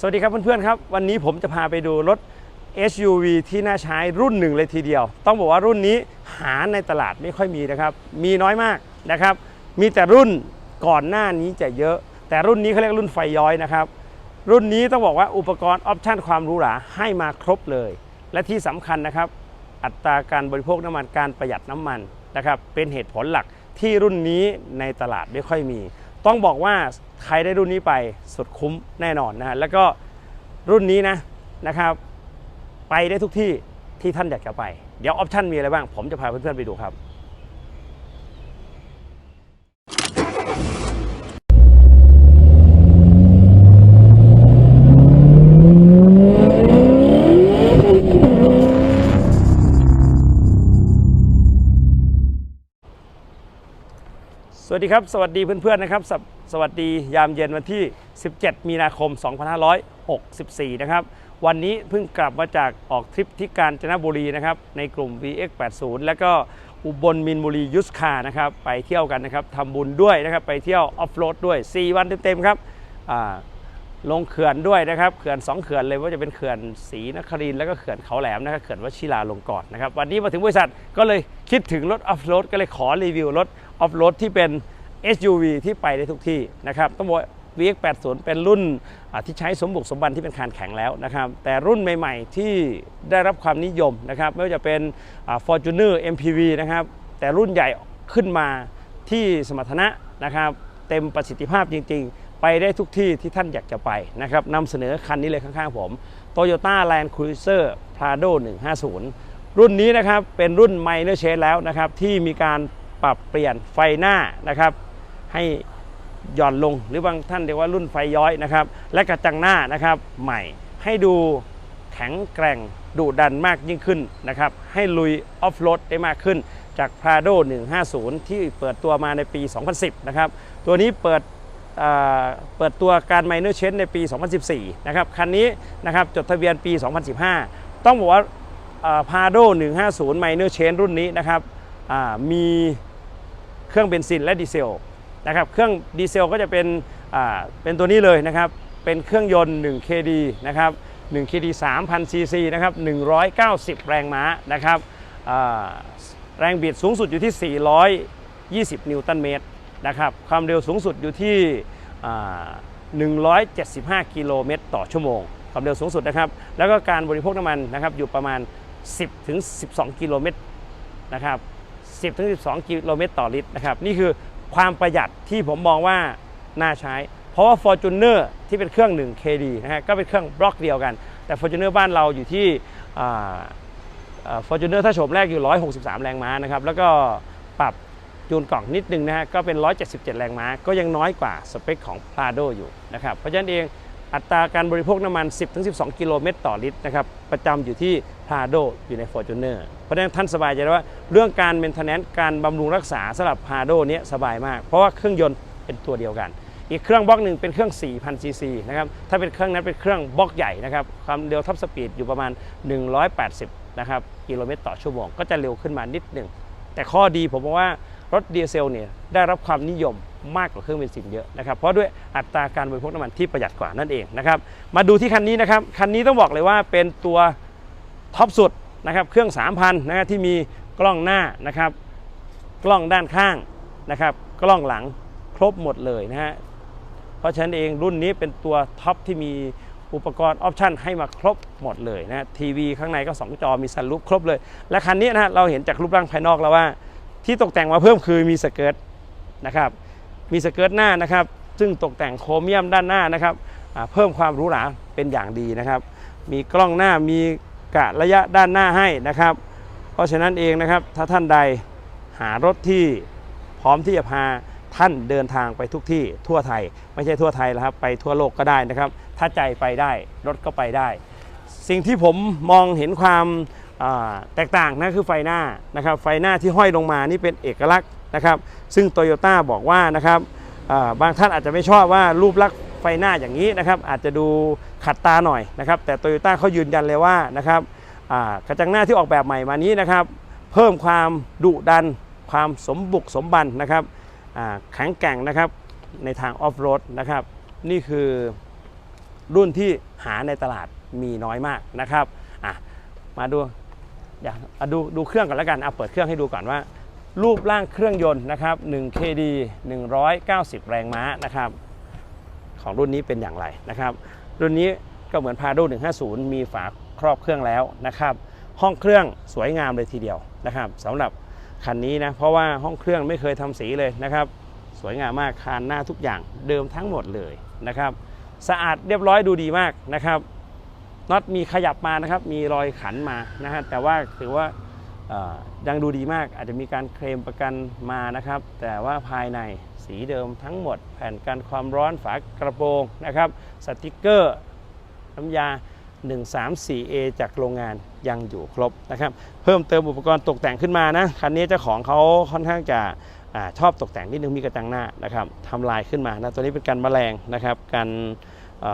สวัสดีครับเพื่อนๆครับ วันนี้ผมจะพาไปดูรถ SUV ที่น่าใช้รุ่นหนึ่งเลยทีเดียว ต้องบอกว่ารุ่นนี้หาในตลาดไม่ค่อยมีนะครับ มีน้อยมากนะครับ มีแต่รุ่นก่อนหน้านี้จะเยอะ แต่รุ่นนี้เขาเรียกรุ่นไฟย้อยนะครับ รุ่นนี้ต้องบอกว่าอุปกรณ์ออปชันความหรูหราให้มาครบเลย และที่สำคัญนะครับ อัตราการบริโภคน้ำมันการประหยัดน้ำมันนะครับเป็นเหตุผลหลักที่รุ่นนี้ในตลาดไม่ค่อยมี ต้องบอกว่าใครได้รุ่นนี้ไปสุดคุ้มแน่นอนนะฮะแล้วก็รุ่นนี้นะนะครับ ไปได้ทุกที่ที่ท่านอยากจะไป เดี๋ยวออปชันมีอะไรบ้าง ผมจะพาเพื่อนๆไปดูครับ วัสดีครับ สวัสดีเพื่อนๆนะครับสวสวัสดียามเย็นวันที่ 17 มีนาคม 2564 นะครับ วันนี้เพิ่งกลับมาจากออกทริปที่กาญจนบุรีนะครับ ในกลุ่ม VX80 แล้วก็อุบลมินบุรียุสคานะครับ ไปเที่ยวกันนะครับทำบุญด้วยนะครับ ไปเที่ยวออฟโรดด้วย 4 วันเต็มๆครับลงเขื่อนด้วยนะครับ เขื่อนสองเขื่อนเลยว่าจะเป็นเขื่อนศรีนครินแล้วก็เขื่อนเขาแหลมนะครับ เขื่อนวชิราลงกรณ์นะครับ วันนี้มาถึงบริษัทก็เลยคิดถึงรถออฟโรดก็เลยขอรีวิวรถ ออฟโรดที่เป็น SUV ที่ไปได้ทุกที่นะครับต้องบอก VX80 เป็นรุ่นที่ใช้สมบุกสมบันที่เป็นคานแข็งแล้วนะครับแต่รุ่นใหม่ ๆ ที่ได้รับความนิยมนะครับไม่ว่าจะเป็นอ่า Fortuner MPV นะครับแต่รุ่นใหญ่ขึ้นมาที่สมรรถนะนะครับเต็มประสิทธิภาพจริง ๆ ไปได้ทุกที่ที่ท่านอยากจะไปนะครับนำเสนอคันนี้เลยข้างๆผม Toyota Land Cruiser Prado 150 รุ่นนี้นะครับเป็นรุ่น Minor Change แล้วนะครับที่มีการ ปรับเปลี่ยนไฟหน้านะครับ ให้หย่อนลงหรือบางท่านเรียกว่ารุ่นไฟย้อยนะครับ และกระจังหน้านะครับใหม่ให้ดูแข็งแกร่งดุดันมากยิ่งขึ้นนะครับ ให้ลุยออฟโรดได้มากขึ้น จาก Prado 150 ที่เปิดตัวมาในปี 2010 นะครับ ตัวนี้เปิดเปิดตัวการ Minor Change ในปี 2014 นะครับ คันนี้นะครับจดทะเบียนปี 2015 ต้องบอกว่าพาโด150 Minor Change รุ่นนี้นะครับมี เครื่องเบนซินและดีเซลนะครับเครื่องดีเซลก็จะเป็นอ่าเป็นตัวนี้เลยนะครับเป็นเครื่องยนต์ 1 KD นะครับ 1 KD 3,000 cc นะครับ 190 แรงม้านะครับแรงบิดสูงสุดอยู่ที่ 420 นิวตันเมตรนะครับความเร็วสูงสุดอยู่ที่ 175 กิโลเมตรต่อชั่วโมง ความเร็วสูงสุดนะครับ แล้วก็การบริโภคน้ำมันนะครับอยู่ประมาณ 10-12 กิโลเมตรนะครับ 10ถึง12 กิโลเมตรต่อลิตรนะครับนี่คือความประหยัดที่ผมมองว่าน่าใช้ เพราะว่า Fortuner ที่เป็นเครื่อง 1 KD นะฮะก็เป็นเครื่องบล็อกเดียวกัน แต่ Fortuner บ้านเราอยู่ที่ฟอร์จูเนอร์ถ้าโฉมแรกอยู่ 163 แรงม้านะครับ แล้วก็ปรับจูนกล่องนิดนึงนะฮะ ก็เป็น 177 แรงม้า ก็ยังน้อยกว่าสเปคของ Prado อยู่นะครับ เพราะฉะนั้นเองอัตราการบริโภคน้ำมัน 10-12 กิโลเมตรต่อลิตรนะครับ ประจำอยู่ที่ Prado อยู่ใน Fortuner เพราะฉะนั้นท่านสบายใจได้ว่าเรื่องการ maintenance การบำรุงรักษาสำหรับ Prado เนี้ยสบายมาก เพราะว่าเครื่องยนต์เป็นตัวเดียวกัน อีกเครื่องบล็อกหนึ่งเป็นเครื่อง 4,000 ซีซีนะครับถ้าเป็นเครื่องนั้นเป็นเครื่องบล็อกใหญ่นะครับความเร็วท็อปสปีดอยู่ประมาณ 180นะครับกิโลเมตรต่อชั่วโมงก็จะเร็วขึ้นมานิดหนึ่งแต่ข้อดีผมบอกว่ารถดีเซลเนี่ยได้รับความนิยมมากกว่าเครื่องเบนซินเยอะนะครับเพราะด้วยอัตราการบริโภคน้ำมันที่ประหยัดกว่านั่นเองนะครับมาดูที่คันนี้นะครับคันนี้ต้องบอกเลยว่าเป็นตัวท็อปสุด นะครับเครื่อง 3,000นะครับที่มีกล้องหน้านะครับกล้องด้านข้างนะครับกล้องหลังครบหมดเลยนะฮะเพราะฉะนั้นเองรุ่นนี้เป็นตัวท็อปที่มีอุปกรณ์ออปชันให้มาครบหมดเลยนะทีวีข้างในก็ 2 จอมีซันรูฟครบเลย และคันนี้นะเราเห็นจากรูปร่างภายนอกแล้วว่า ที่ตกแต่งมาเพิ่มคือมีสเกิร์ตนะครับมีสเกิร์ตหน้านะครับ ซึ่งตกแต่งโครเมียมด้านหน้านะครับเพิ่มความหรูหราเป็นอย่างดีนะครับ มีกล้องหน้ามี กะระยะด้านหน้าให้นะครับ เพราะฉะนั้นเองนะครับถ้าท่านใดหารถที่พร้อมที่จะพาท่านเดินทางไปทุกที่ทั่วไทย ไม่ใช่ทั่วไทยแล้วครับ ไปทั่วโลกก็ได้นะครับ ถ้าใจไปได้รถก็ไปได้ สิ่งที่ผมมองเห็นความแตกต่างนะคือไฟหน้านะครับไฟหน้าที่ห้อยลงมานี่เป็นเอกลักษณ์นะครับ ซึ่งโตโยต้าบอกว่านะครับ บางท่านอาจจะไม่ชอบว่ารูปลักษณ์ไฟหน้าอย่างนี้นะครับอาจจะดูขัดตาหน่อยนะครับแต่โตโยต้าเขายืนยันเลยว่านะครับกระจังหน้าที่ออกแบบใหม่มานี้นะครับเพิ่มความดุดัน ความสมบุกสมบันนะครับแข็งแกร่งนะครับในทางออฟโรดนะครับนี่คือรุ่นที่หาในตลาดมีน้อยมากนะครับมาดูอยากดูดูเครื่องก่อนแล้วกันเอาเปิดเครื่องให้ดูก่อนว่า รูปร่างเครื่องยนต์นะครับ 1 KD 190 แรงม้านะครับ ของรุ่นนี้เป็นอย่างไรนะครับ รุ่นนี้ก็เหมือน Prado 150 มีฝาครอบเครื่องแล้วนะครับ ห้องเครื่องสวยงามเลยทีเดียวนะครับสำหรับคันนี้นะ เพราะว่าห้องเครื่องไม่เคยทำสีเลยนะครับ สวยงามมากคานหน้าทุกอย่างเดิมทั้งหมดเลยนะครับ สะอาดเรียบร้อยดูดีมากนะครับน็อตมีขยับมานะครับ มีรอยขันมานะฮะแต่ว่าถือว่า ยังดูดีมากอาจจะมีการเคลมประกันมานะครับ แต่ว่าภายในสีเดิมทั้งหมด แผ่นกันความร้อนฝากระโปรงนะครับสติกเกอร์น้ำยา 134A จากโรงงานยังอยู่ครบนะครับ เพิ่มเติมอุปกรณ์ตกแต่งขึ้นมานะคันนี้เจ้าของเขาค่อนข้างจะอชอบตกแต่งนิดนึงมีกระจังหน้านะครับทำลายขึ้นมานะตัวนี้เป็นการแมลงนะครับกันเ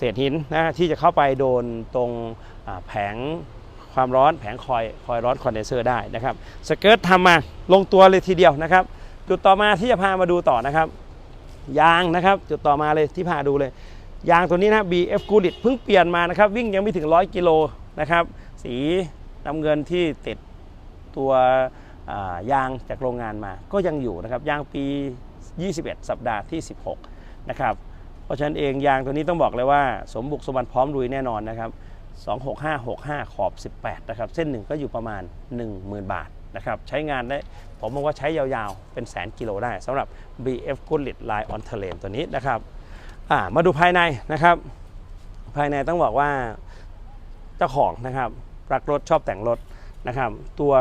เศษหินนะที่จะเข้าไปโดนตรงแผง ความร้อนแผงคอยคอยร้อนคอนเดนเซอร์ได้นะครับสเกิร์ตทำมาลงตัวเลยทีเดียวนะครับ จุดต่อมาที่จะพามาดูต่อนะครับ ยางนะครับ จุดต่อมาเลยที่พาดูเลย ยางตัวนี้นะ BF g o o d i t เพิ่งเปลี่ยนมานะครับ วิ่งยังไม่ถึง 100 กิโลนะครับ สีน้ำเงินที่ติดตัวยางจากโรงงานมาก็ยังอยู่นะครับยางปี 21 สัปดาห์ที่ 16 นะครับ เพราะฉะนั้นเองยางตัวนี้ต้องบอกเลยว่า สมบุกสมบันพร้อมลุยแน่นอนนะครับ 26565 ขอบ 18 นะครับ เส้นหนึ่งก็อยู่ประมาณ 10,000 บาทนะครับ ใช้งานได้ ผมบอกว่าใช้ยาวๆ เป็นแสนกิโลได้สำหรับ BF g o o d i t Line on Terrain ตัวนี้นะครับมาดูภายในนะครับ ภายในต้องบอกว่าเจ้าของนะครับรักรถชอบแต่งรถนะครับ ตัว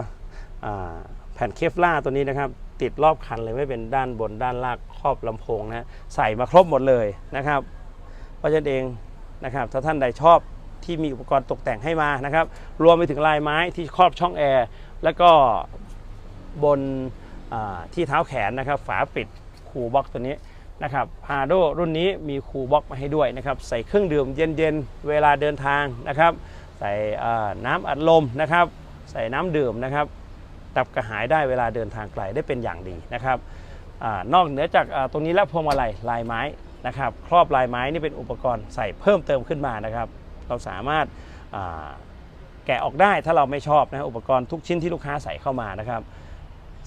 แผ่นเคฟล่าตัวนี้นะครับ ติดรอบคันเลยไม่เป็นด้านบนด้านล่างครอบลำโพงนะใส่มาครบหมดเลยนะครับ เพราะฉะนั้นเองนะครับถ้าท่านใดชอบ ที่มีอุปกรณ์ตกแต่งให้มานะครับ รวมไปถึงลายไม้ที่ครอบช่องแอร์ แล้วก็บนที่เท้าแขนนะครับ ฝาปิดคูลบ็อกตัวนี้นะครับพาโดรุ่นนี้มีคูลบ็อกมาให้ด้วยนะครับ ใส่เครื่องดื่มเย็นๆ เวลาเดินทางนะครับ ใส่น้ำอัดลมนะครับ ใส่น้ำดื่มนะครับดับกระหายได้เวลาเดินทางไกลได้เป็นอย่างดีนะครับอนอกเหนือจากตรงนี้แล้วพวงมาลัยลายไม้นะครับ ครอบลายไม้นี่เป็นอุปกรณ์ใส่เพิ่มเติมขึ้นมานะครับ เราสามารถแกะออกได้ถ้าเราไม่ชอบนะอุปกรณ์ทุกชิ้นที่ลูกค้าใส่เข้ามานะครับ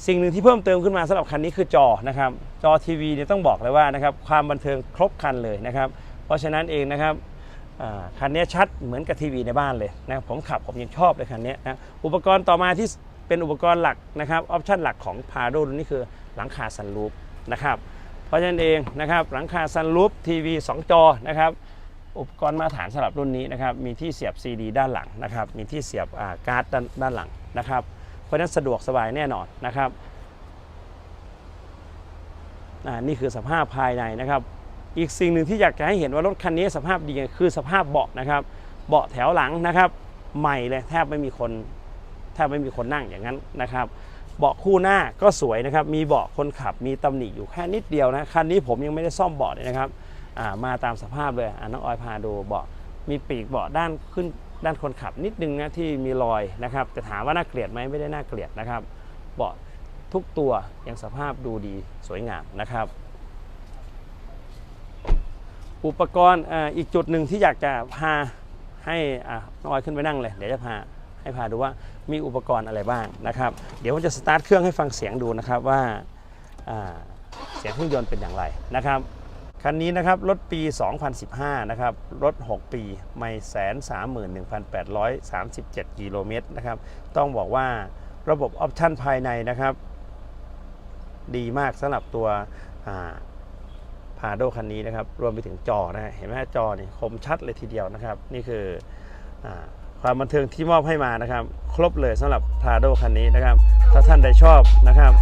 สิ่งหนึ่งที่เพิ่มเติมขึ้นมาสำหรับคันนี้คือจอนะครับจอทีวีเนี่ยต้องบอกเลยว่านะครับความบันเทิงครบคันเลยนะครับเพราะฉะนั้นเองนะครับคันนี้ชัดเหมือนกับทีวีในบ้านเลยนะผมขับผมยังชอบเลยคันนี้นะอุปกรณ์ต่อมาที่เป็นอุปกรณ์หลักนะครับออปชันหลักของพาโดนี่คือหลังคาซันรูปนะครับเพราะฉะนั้นเองนะครับหลังคาซันรูปทีวี 2 จอนะครับ อุปกรณ์มาตรฐานสำหรับรุ่นนี้นะครับมีที่เสียบ CD ด้านหลังนะครับมีที่เสียบการ์ดด้านด้านหลังนะครับเพราะฉะนั้นสะดวกสบายแน่นอนนะครับนี่คือสภาพภายในนะครับ อีกสิ่งหนึ่งที่อยากจะให้เห็นว่ารถคันนี้สภาพดีคือสภาพเบาะนะครับ เบาะแถวหลังนะครับ ใหม่เลยแทบไม่มีคนแทบไม่มีคนนั่งอย่างนั้นนะครับ เบาะคู่หน้าก็สวยนะครับ มีเบาะคนขับมีตำหนิอยู่แค่นิดเดียวนะคันนี้ผมยังไม่ได้ซ่อมเบาะเลยนะครับ มาตามสภาพเลยน้องออยพาดูเบาะมีปีกเบาะด้านขึ้นด้านคนขับนิดนึงนะที่มีรอยนะครับแต่ถามว่าน่าเกลียดไหมไม่ได้น่าเกลียดนะครับ เบาะทุกตัวยังสภาพดูดีสวยงามนะครับ อุปกรณ์อีกจุดหนึ่งที่อยากจะพาให้น้องออยขึ้นไปนั่งเลย เดี๋ยวจะพาให้พาดูว่ามีอุปกรณ์อะไรบ้างนะครับ เดี๋ยวผมจะสตาร์ทเครื่องให้ฟังเสียงดูนะครับว่าเสียงเครื่องยนต์เป็นอย่างไรนะครับ คันนี้นะครับรถปี 2015 นะครับรถ 6 ปีไม่แสนสามหมื่นหนึ่งพันแปดร้อยสามสิบเจ็ดกิโลเมตรนะครับ ต้องบอกว่าระบบออปชันภายในนะครับ ดีมากสำหรับตัวพาโดคันนี้นะครับ รวมไปถึงจอนะเห็นไหมจอนี่คมชัดเลยทีเดียวนะครับ นี่คืออความบันเทิงที่มอบให้มานะครับ ครบเลยสำหรับพาโดคันนี้นะครับ ถ้าท่านใดชอบนะครับ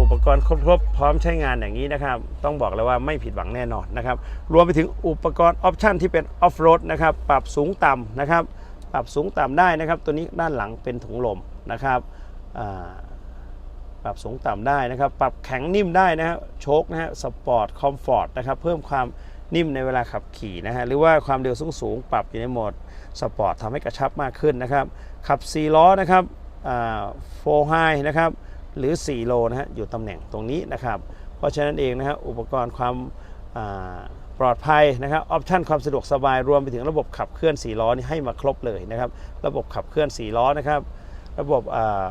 อุปกรณ์ครบพร้อมใช้งานอย่างนี้นะครับ ต้องบอกเลยว่าไม่ผิดหวังแน่นอนนะครับ รวมไปถึงอุปกรณ์ออปชันที่เป็นออฟโรดนะครับ ปรับสูงต่ำนะครับ ปรับสูงต่ำได้นะครับ ตัวนี้ด้านหลังเป็นถุงลมนะครับปรับสูงต่ำได้นะครับ ปรับแข็งนิ่มได้นะฮะโชคนะฮะสปอร์ตคอมฟอร์ตนะครับ เพิ่มความนิ่มในเวลาขับขี่นะฮะหรือว่าความเร็วสูงสูงปรับอยู่ในโหมดสปอร์ตทำให้กระชับมากขึ้นนะครับ ขับ 4 ล้อนะครับโฟไฮนะครับ หรือ 4 โลนะฮะอยู่ตำแหน่งตรงนี้นะครับ เพราะฉะนั้นเองนะฮะอุปกรณ์ความปลอดภัยนะครับออปชันความสะดวกสบายรวมไปถึงระบบขับเคลื่อน4ล้อนี่ให้มาครบเลยนะครับระบบขับเคลื่อน4ล้อนะครับระบบอ่า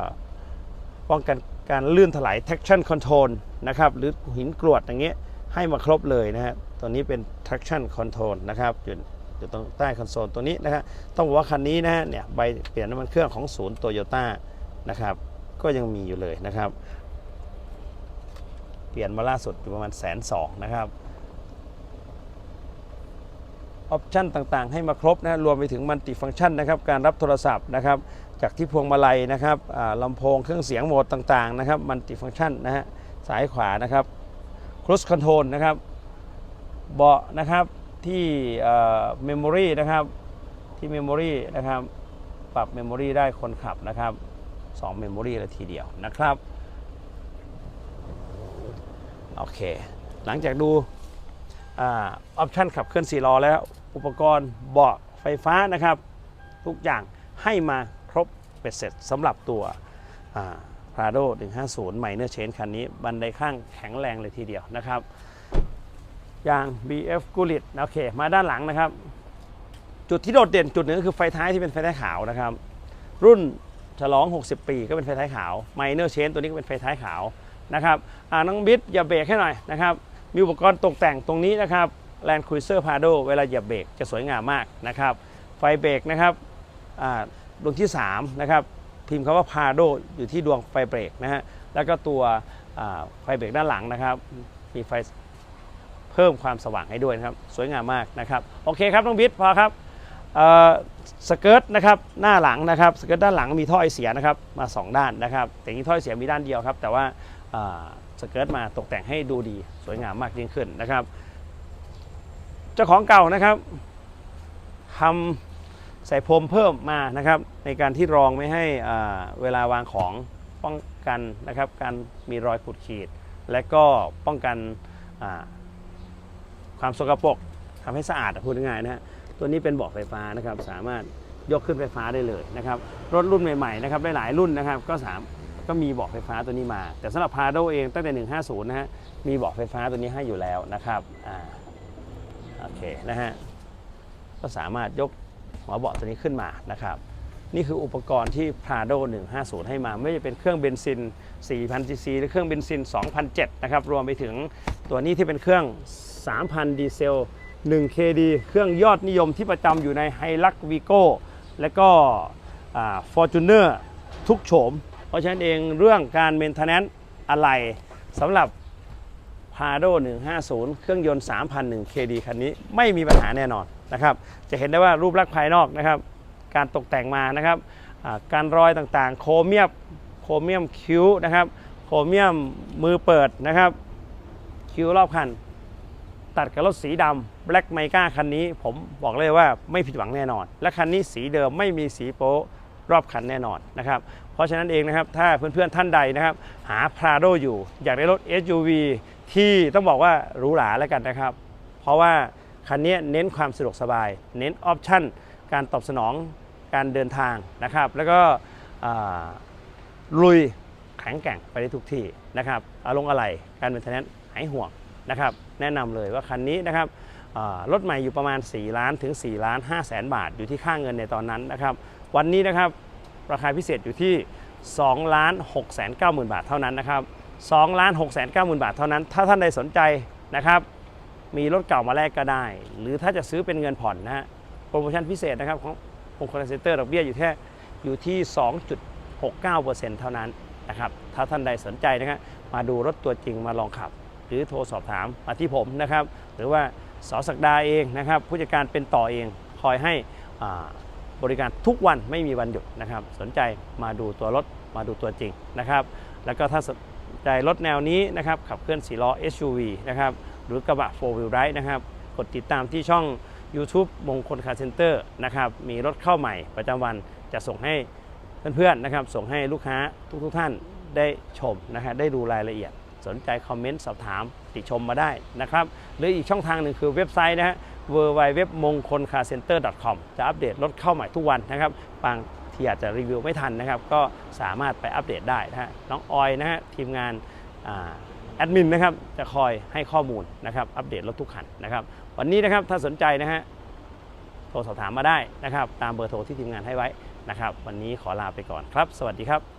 ป้องกันการลื่นถลาย traction control นะครับหรือหินกรวดอย่างเงี้ยให้มาครบเลยนะฮะตัวนี้เป็น traction control นะครับอยู่อยู่ตรงใต้คอนโซลตัวนี้นะฮะต้องบอกว่าคันนี้นะฮะเนี่ยใบเปลี่ยนน้ำมันเครื่องของศูนย์โตโยต้านะครับ ก็ยังมีอยู่เลยนะครับ เปลี่ยนมาล่าสุดอยู่ประมาณแสนสองนะครับออปชันต่างๆ ให้มาครบนะรวมไปถึงมัลติฟัง c t ชันนะครับการรับโทรศัพท์นะครับจากที่พวงมาลัยนะครับลำโพงเครื่องเสียงโหมดต่างๆนะครับมัลติฟัง c t ชันนะฮะสายขวานะครับครู e คอนโทรลนะครับเบาะนะครับที่เมมโมรีนะครับที่เมมโมรีนะครับปรับเมมโมรีได้คนขับนะครับ 2เมมโมรีเลยทีเดียวนะครับ โอเค หลังจากดูออปชันขับเคลื่อน4ล้อแล้ว อุปกรณ์เบาะไฟฟ้านะครับ ทุกอย่างให้มาครบเป็ดเสร็จสำหรับตัวพราโด150ใหม่เนื้อเชนคันนี้ บันไดข้างแข็งแรงเลยทีเดียวนะครับยาง BF g u l i t โอเค มาด้านหลังนะครับ จุดที่โดดเด่นจุดหนึ่งก็คือไฟท้ายที่เป็นไฟท้ายขาวนะครับ รุ่น ฉลอง 60 ปีก็เป็นไฟท้ายขาวไมเนอร์เชนตัวนี้ก็เป็นไฟท้ายขาวนะครับอ่าน้องบิ๊ดอย่าเบรกให้หน่อยนะครับมีอุปกรณ์ตกแต่งตรงนี้นะครับ Land Cruiser Prado เวลาเหยียบเบรกจะสวยงามมากนะครับไฟเบรกนะครับอ่าดวงที่3นะครับพิมพ์คำว่า Prado อยู่ที่ดวงไฟเบรกนะฮะแล้วก็ตัวอ่าไฟเบรกด้านหลังนะครับ มีไฟเพิ่มความสว่างให้ด้วยนะครับ สวยงามมากนะครับ โอเคครับน้องบิ๊ดพอครับ สเกิร์ตนะครับหน้าหลังนะครับสเกิร์ตด้านหลังมีท่อไอเสียนะครับมา 2 ด้านนะครับแต่นี้ท่อไอเสียมีด้านเดียวครับ แต่ว่าสเกิร์ตมาตกแต่งให้ดูดีสวยงามมากยิ่งขึ้นนะครับ เจ้าของเก่านะครับทำใส่พรมเพิ่มมานะครับ ในการที่รองไม่ให้เวลาวางของป้องกันนะครับการมีรอยขูดขีด และก็ป้องกันความสกปรกทำให้สะอาดพูดง่ายๆนะฮะ ตัวนี้เป็นเบาะไฟฟ้านะครับสามารถยกขึ้นไฟฟ้าได้เลยนะครับรถรุ่นใหม่ๆนะครับหลายๆรุ่นนะครับก็สามก็มีเบาะไฟฟ้าตัวนี้มา แต่สำหรับพาโดเองตั้งแต่ 150 นะฮะมีเบาะไฟฟ้าตัวนี้ให้อยู่แล้วนะครับอ่าโอเคนะฮะก็สามารถยกหัวเบาะตัวนี้ขึ้นมานะครับนี่คืออุปกรณ์ที่ Prado 150 ให้มา ไม่ว่าจะเป็นเครื่องเบนซิน 4,000 ซีซีหรือเครื่องเบนซิน 2,007นะครับ รวมไปถึงตัวนี้ที่เป็นเครื่อง 3,000 ดีเซล 1 KD เครื่องยอดนิยมที่ประจำอยู่ใน h i l u x v i g o และก็ฟอร์จูเนอร์ทุกโฉม เพราะฉะนั้นเองเรื่องการเมนเทนแนนซ์อะไรสำหรับ p a d o 150 เครื่องยนต์ 3,001 KD คันนี้ไม่มีปัญหาแน่นอนนะครับ จะเห็นได้ว่ารูปลักษณ์ภายนอกนะครับ การตกแต่งมานะครับ การรอยต่างๆ โครเมียมโครเมียมคิ้วนะครับ โครเมียมมือเปิดนะครับ คิ้วรอบคัน ตัดกับรถสีดำแบล็กไมก้าคันนี้ ผมบอกเลยว่าไม่ผิดหวังแน่นอน และคันนี้สีเดิมไม่มีสีโป๊รอบคันแน่นอนนะครับเพราะฉะนั้นเองนะครับถ้าเพื่อนๆท่านใดนะครับ หา Prado อยู่อยากได้รถ SUV ที่ต้องบอกว่าหรูหราแล้วกันนะครับ เพราะว่าคันนี้เน้นความสะดวกสบาย เน้นออปชั่นการตอบสนองการเดินทางนะครับ แล้วก็ลุยแข็งแกร่งไปได้ทุกที่นะครับอารมณ์อะไรการเป็นทนนหายห่วงนะครับ แนะนำเลยว่าคันนี้นะครับรถใหม่อยู่ประมาณ 4 ล้านถึง4ล้าน5แสนบาทอยู่ที่ค่าเงินในตอนนั้นนะครับ วันนี้นะครับราคาพิเศษอยู่ที่2ล้าน6แสน9หมื่นบาทเท่านั้นนะครับ2ล้าน6แสน9หมื่นบาทเท่านั้น ถ้าท่านใดสนใจนะครับมีรถเก่ามาแลกก็ได้ หรือถ้าจะซื้อเป็นเงินผ่อนนะฮะโปรโมชั่นพิเศษนะครับขององค์คอนเซนเตอร์ดอกเบี้ยอยู่แค่อยู่ที่ 2.69%เท่านั้นนะครับถ้าท่านใดสนใจนะครับมาดูรถตัวจริงมาลองขับ หรือโทรสอบถามมาที่ผมนะครับ หรือว่าสอสักดาเองนะครับผู้จัดการเป็นต่อเองคอยให้บริการทุกวันไม่มีวันหยุดนะครับ สนใจมาดูตัวรถมาดูตัวจริงนะครับ แล้วก็ถ้าสนใจรถแนวนี้นะครับ ขับเคลื่อน4ล้อ SUV นะครับหรือกระบะ 4 wheel drive นะครับ กดติดตามที่ช่อง YouTube มงคลคาร์เซ็นเตอร์นะครับ มีรถเข้าใหม่ประจำวันจะส่งให้เพื่อนๆนะครับ ส่งให้ลูกค้าทุกๆท่านได้ชมนะครับได้ดูรายละเอียด สนใจคอมเมนต์สอบถามติชมมาได้นะครับ หรืออีกช่องทางหนึ่งคือเว็บไซต์นะฮะ w w w มงคลคาร์เซ็นเตอร์ com จะอัปเดตรถเข้าใหม่ทุกวันนะครับ บางที่อาจจะรีวิวไม่ทันนะครับ ก็สามารถไปอัปเดตได้นะฮะ น้องออยนะฮะ ทีมงานอ่าแอดมินนะครับ จะคอยให้ข้อมูลนะครับ อัปเดตรถทุกคันนะครับ วันนี้นะครับถ้าสนใจนะฮะ โทรสอบถามมาได้นะครับ ตามเบอร์โทรที่ทีมงานให้ไว้นะครับ วันนี้ขอลาไปก่อนครับ สวัสดีครับ